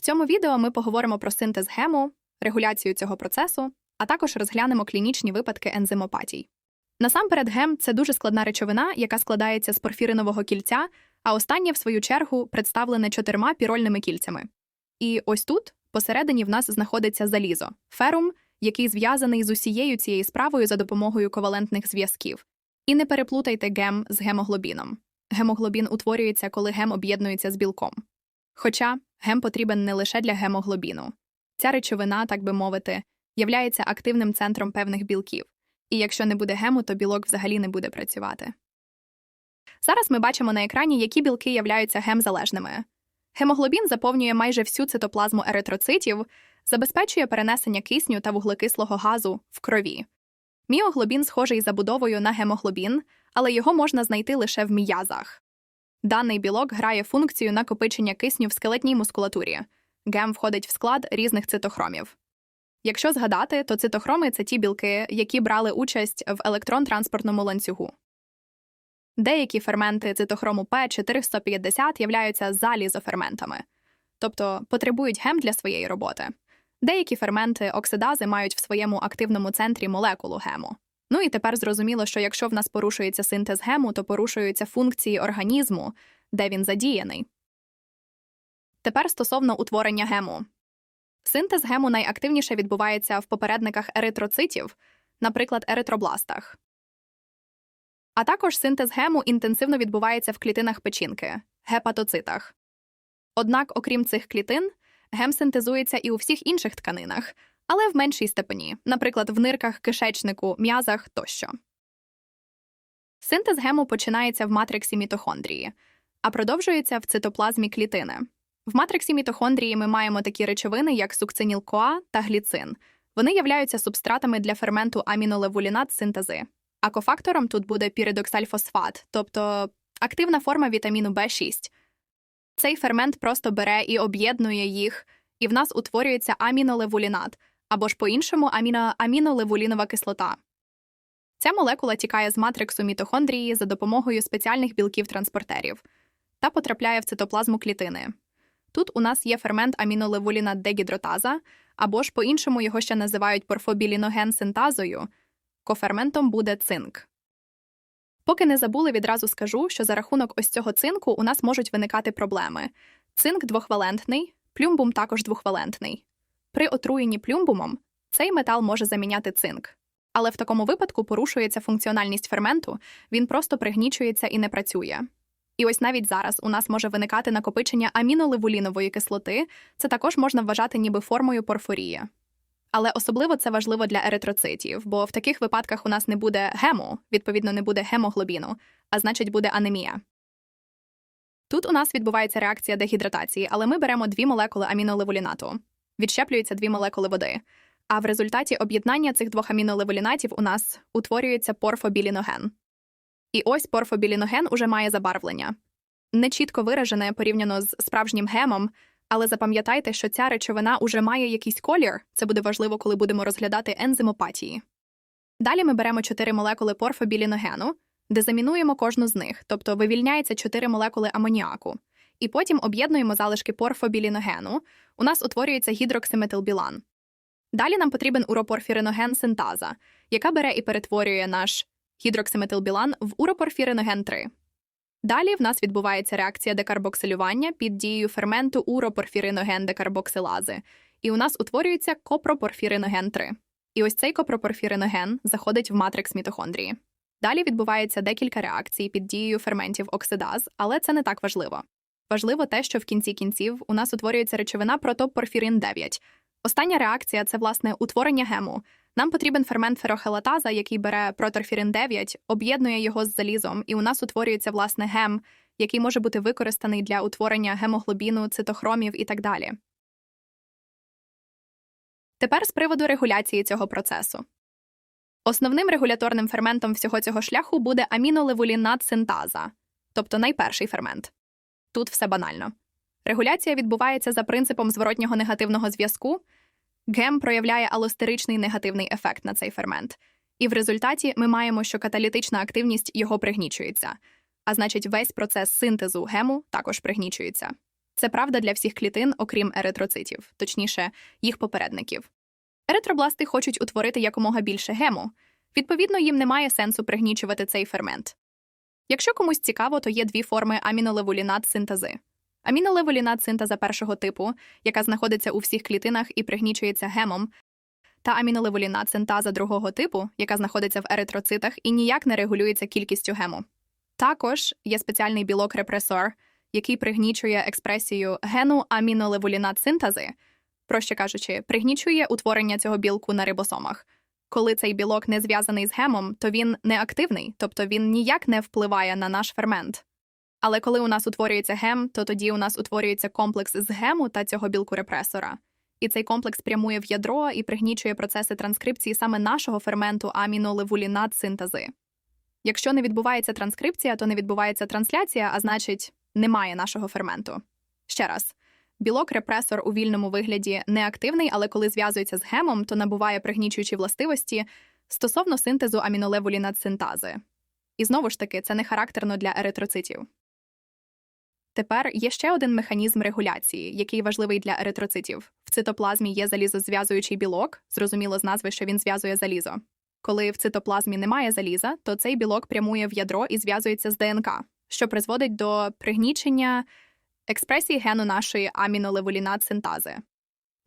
В цьому відео ми поговоримо про синтез гему, регуляцію цього процесу, а також розглянемо клінічні випадки ензимопатій. Насамперед, гем це дуже складна речовина, яка складається з порфіринового кільця, а останнє, в свою чергу, представлене чотирма пірольними кільцями. І ось тут, посередині, в нас знаходиться залізо ферум, який зв'язаний з усією цією справою за допомогою ковалентних зв'язків. І не переплутайте гем з гемоглобіном. Гемоглобін утворюється, коли гем об'єднується з білком. Хоча гем потрібен не лише для гемоглобіну. Ця речовина, так би мовити, являється активним центром певних білків, і якщо не буде гему, то білок взагалі не буде працювати. Зараз ми бачимо на екрані, які білки являються гемзалежними. Гемоглобін заповнює майже всю цитоплазму еритроцитів, забезпечує перенесення кисню та вуглекислого газу в крові. Міоглобін схожий забудовою на гемоглобін, але його можна знайти лише в м'язах. Даний білок грає функцію накопичення кисню в скелетній мускулатурі. Гем входить в склад різних цитохромів. Якщо згадати, то цитохроми це ті білки, які брали участь в електрон-транспортному ланцюгу. Деякі ферменти цитохрому П450 являються залізоферментами, тобто потребують гем для своєї роботи. Деякі ферменти оксидази мають в своєму активному центрі молекулу гему. Ну і тепер зрозуміло, що якщо в нас порушується синтез гему, то порушуються функції організму, де він задіяний. Тепер стосовно утворення гему. Синтез гему найактивніше відбувається в попередниках еритроцитів, наприклад, еритробластах. А також синтез гему інтенсивно відбувається в клітинах печінки гепатоцитах. Однак, окрім цих клітин, гем синтезується і у всіх інших тканинах, але в меншій степені, наприклад, в нирках, кишечнику, м'язах тощо. Синтез гему починається в матриксі мітохондрії, а продовжується в цитоплазмі клітини. В матриксі мітохондрії ми маємо такі речовини, як сукциніл-КоА та гліцин. Вони являються субстратами для ферменту амінолевулінат синтези. А кофактором тут буде піридоксальфосфат, тобто активна форма вітаміну В6. Цей фермент просто бере і об'єднує їх, і в нас утворюється амінолевулінат, або ж по-іншому аміно амінолевулінова кислота. Ця молекула тікає з матриксу мітохондрії за допомогою спеціальних білків-транспортерів та потрапляє в цитоплазму клітини. Тут у нас є фермент амінолевуліна дегідротаза, або ж по-іншому його ще називають порфобіліноген синтазою, коферментом буде цинк. Поки не забули, відразу скажу, що за рахунок ось цього цинку у нас можуть виникати проблеми. Цинк двохвалентний, плюмбум також двохвалентний. При отруєнні плюмбумом цей метал може заміняти цинк. Але в такому випадку порушується функціональність ферменту, він просто пригнічується і не працює. І ось навіть зараз у нас може виникати накопичення амінолевулінової кислоти, це також можна вважати ніби формою порфорії. Але особливо це важливо для еритроцитів, бо в таких випадках у нас не буде гему, відповідно, не буде гемоглобіну, а значить, буде анемія. Тут у нас відбувається реакція дегідратації, але ми беремо дві молекули амінолевулінату, відщеплюються дві молекули води. А в результаті об'єднання цих двох амінолевулінатів у нас утворюється порфобіліноген. І ось порфобіліноген уже має забарвлення. Не чітко виражене порівняно з справжнім гемом, але запам'ятайте, що ця речовина уже має якийсь колір, це буде важливо, коли будемо розглядати ензимопатії. Далі ми беремо чотири молекули порфобіліногену, де замінуємо кожну з них, тобто вивільняється чотири молекули амоніаку, і потім об'єднуємо залишки порфобіліногену, у нас утворюється гідроксиметилбілан. Далі нам потрібен уропорфіриноген синтаза, яка бере і перетворює наш гідроксиметилбілан в уропорфіриноген 3. Далі в нас відбувається реакція декарбоксилювання під дією ферменту уропорфіриноген декарбоксилази, і у нас утворюється копропорфіриноген 3. І ось цей копропорфіриноген заходить в матрикс мітохондрії. Далі відбувається декілька реакцій під дією ферментів оксидаз, але це не так важливо. Важливо те, що в кінці кінців у нас утворюється речовина протопорфірин 9. Остання реакція це власне утворення гему. Нам потрібен фермент ферохелатаза, який бере проторфірин 9, об'єднує його з залізом, і у нас утворюється власне гем, який може бути використаний для утворення гемоглобіну, цитохромів і так далі. Тепер з приводу регуляції цього процесу. Основним регуляторним ферментом всього цього шляху буде амінолевулінат синтаза, тобто найперший фермент. Тут все банально. Регуляція відбувається за принципом зворотнього негативного зв'язку. Гем проявляє алостеричний негативний ефект на цей фермент, і в результаті ми маємо, що каталітична активність його пригнічується, а значить, весь процес синтезу гему також пригнічується. Це правда для всіх клітин, окрім еритроцитів, точніше, їх попередників. Еритробласти хочуть утворити якомога більше гему, відповідно, їм немає сенсу пригнічувати цей фермент. Якщо комусь цікаво, то є дві форми амінолевулінат синтези. Амінолевулінат синтеза першого типу, яка знаходиться у всіх клітинах і пригнічується гемом, та амінолевулінат синтаза другого типу, яка знаходиться в еритроцитах і ніяк не регулюється кількістю гему. Також є спеціальний білок репресор, який пригнічує експресію гену амінолевулінат синтези, проще кажучи, пригнічує утворення цього білку на рибосомах. Коли цей білок не зв'язаний з гемом, то він не активний, тобто він ніяк не впливає на наш фермент. Але коли у нас утворюється гем, то тоді у нас утворюється комплекс з гему та цього білку репресора. І цей комплекс прямує в ядро і пригнічує процеси транскрипції саме нашого ферменту амінолевулінат синтези. Якщо не відбувається транскрипція, то не відбувається трансляція, а значить, немає нашого ферменту. Ще раз. Білок репресор у вільному вигляді не активний, але коли зв'язується з гемом, то набуває пригнічуючі властивості стосовно синтезу амінолевулінат синтази. І знову ж таки, це не характерно для еритроцитів. Тепер є ще один механізм регуляції, який важливий для еритроцитів. В цитоплазмі є залізозв'язуючий білок, зрозуміло з назви, що він зв'язує залізо. Коли в цитоплазмі немає заліза, то цей білок прямує в ядро і зв'язується з ДНК, що призводить до пригнічення експресії гену нашої амінолевулінат синтази.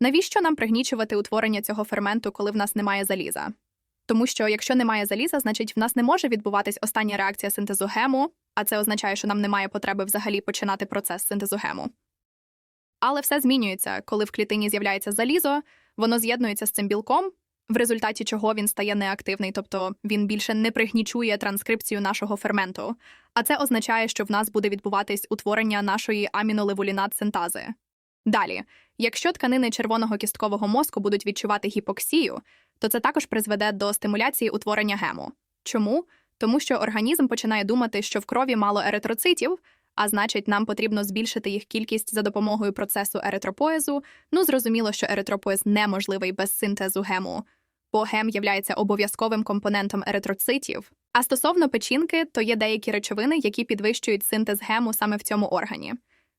Навіщо нам пригнічувати утворення цього ферменту, коли в нас немає заліза? Тому що якщо немає заліза, значить в нас не може відбуватись остання реакція синтезу гему, а це означає, що нам немає потреби взагалі починати процес синтезу гему. Але все змінюється, коли в клітині з'являється залізо, воно з'єднується з цим білком, в результаті чого він стає неактивний, тобто він більше не пригнічує транскрипцію нашого ферменту. А це означає, що в нас буде відбуватись утворення нашої амінолевулінат синтази. Далі, якщо тканини червоного кісткового мозку будуть відчувати гіпоксію, то це також призведе до стимуляції утворення гему. Чому? Тому що організм починає думати, що в крові мало еритроцитів, а значить, нам потрібно збільшити їх кількість за допомогою процесу еритропоезу. Ну, зрозуміло, що еритропоез неможливий без синтезу гему, бо гем являється обов'язковим компонентом еритроцитів. А стосовно печінки, то є деякі речовини, які підвищують синтез гему саме в цьому органі.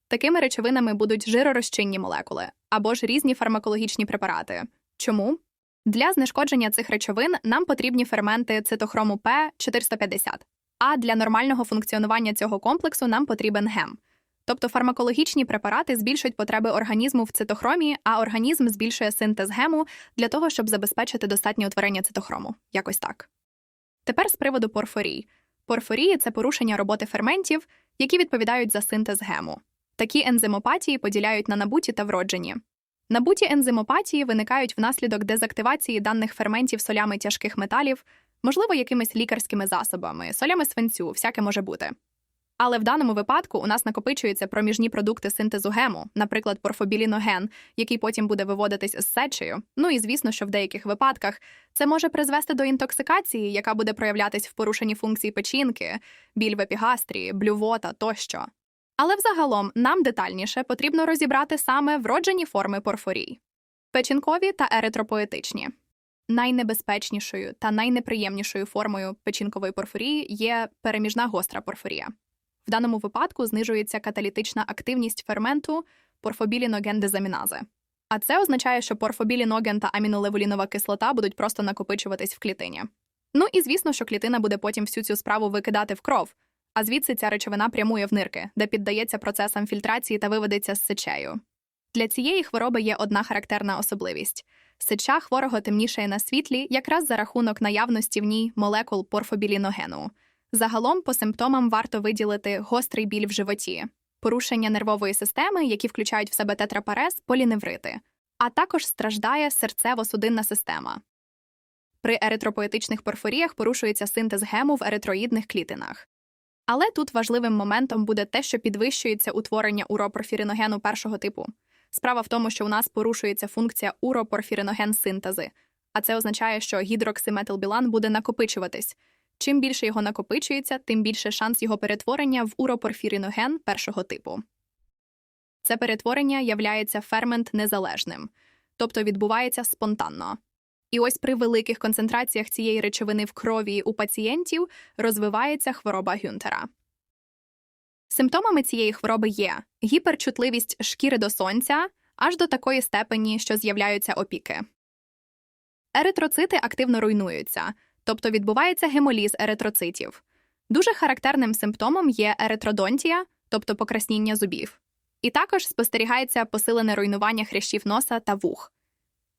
Такими речовинами будуть жиророзчинні молекули або ж різні фармакологічні препарати. Чому? Для знешкодження цих речовин нам потрібні ферменти цитохрому П 450, а для нормального функціонування цього комплексу нам потрібен гем. Тобто фармакологічні препарати збільшують потреби організму в цитохромі, а організм збільшує синтез гему для того, щоб забезпечити достатнє утворення цитохрому. Якось так. Тепер з приводу порфорій. Порфорії це порушення роботи ферментів, які відповідають за синтез гему. Такі ензимопатії поділяють на набуті та вроджені. Набуті ензимопатії виникають внаслідок дезактивації даних ферментів солями тяжких металів, можливо, якимись лікарськими засобами, солями свинцю, всяке може бути. Але в даному випадку у нас накопичуються проміжні продукти синтезу гему, наприклад, порфобіліноген, який потім буде виводитись з сечею. Ну і звісно, що в деяких випадках це може призвести до інтоксикації, яка буде проявлятись в порушенні функцій печінки, біль в епігастрії, блювота тощо. Але взагалом нам детальніше потрібно розібрати саме вроджені форми порфорій печінкові та еритропоетичні. Найнебезпечнішою та найнеприємнішою формою печінкової порфорії є переміжна гостра порфорія. В даному випадку знижується каталітична активність ферменту порфобіліногендезамінази. А це означає, що порфобіліноген та амінолевулінова кислота будуть просто накопичуватись в клітині. Ну і звісно, що клітина буде потім всю цю справу викидати в кров, а звідси ця речовина прямує в нирки, де піддається процесам фільтрації та виведеться з сечею. Для цієї хвороби є одна характерна особливість сеча хворого темнішає на світлі якраз за рахунок наявності в ній молекул порфобіліногену. Загалом по симптомам варто виділити гострий біль в животі, порушення нервової системи, які включають в себе тетрапарез, поліневрити, а також страждає серцево-судинна система. При еритропоетичних порфоріях порушується синтез гему в еритроїдних клітинах. Але тут важливим моментом буде те, що підвищується утворення уропорфіриногену першого типу. Справа в тому, що у нас порушується функція уропорфіриноген синтези, а це означає, що гідроксиметилбілан буде накопичуватись. Чим більше його накопичується, тим більше шанс його перетворення в уропорфіриноген першого типу. Це перетворення являється фермент незалежним, тобто відбувається спонтанно. І ось при великих концентраціях цієї речовини в крові у пацієнтів розвивається хвороба Гюнтера. Симптомами цієї хвороби є гіперчутливість шкіри до сонця аж до такої степені, що з'являються опіки. Еритроцити активно руйнуються, тобто відбувається гемоліз еритроцитів. Дуже характерним симптомом є еритродонтія, тобто покрасніння зубів. І також спостерігається посилене руйнування хрящів носа та вух.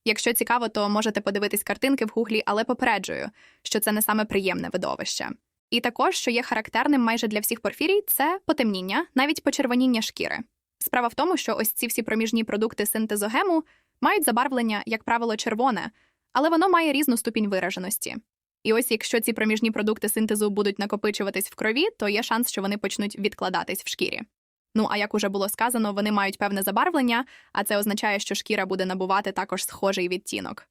Якщо цікаво, то можете подивитись картинки в гуглі, але попереджую, що це не саме приємне видовище. І також, що є характерним майже для всіх порфірій, це потемніння, навіть почервоніння шкіри. Справа в тому, що ось ці всі проміжні продукти синтезу гему мають забарвлення, як правило, червоне, але воно має різну ступінь вираженості. І ось якщо ці проміжні продукти синтезу будуть накопичуватись в крові, то є шанс, що вони почнуть відкладатись в шкірі. Ну а як уже було сказано, вони мають певне забарвлення, а це означає, що шкіра буде набувати також схожий відтінок.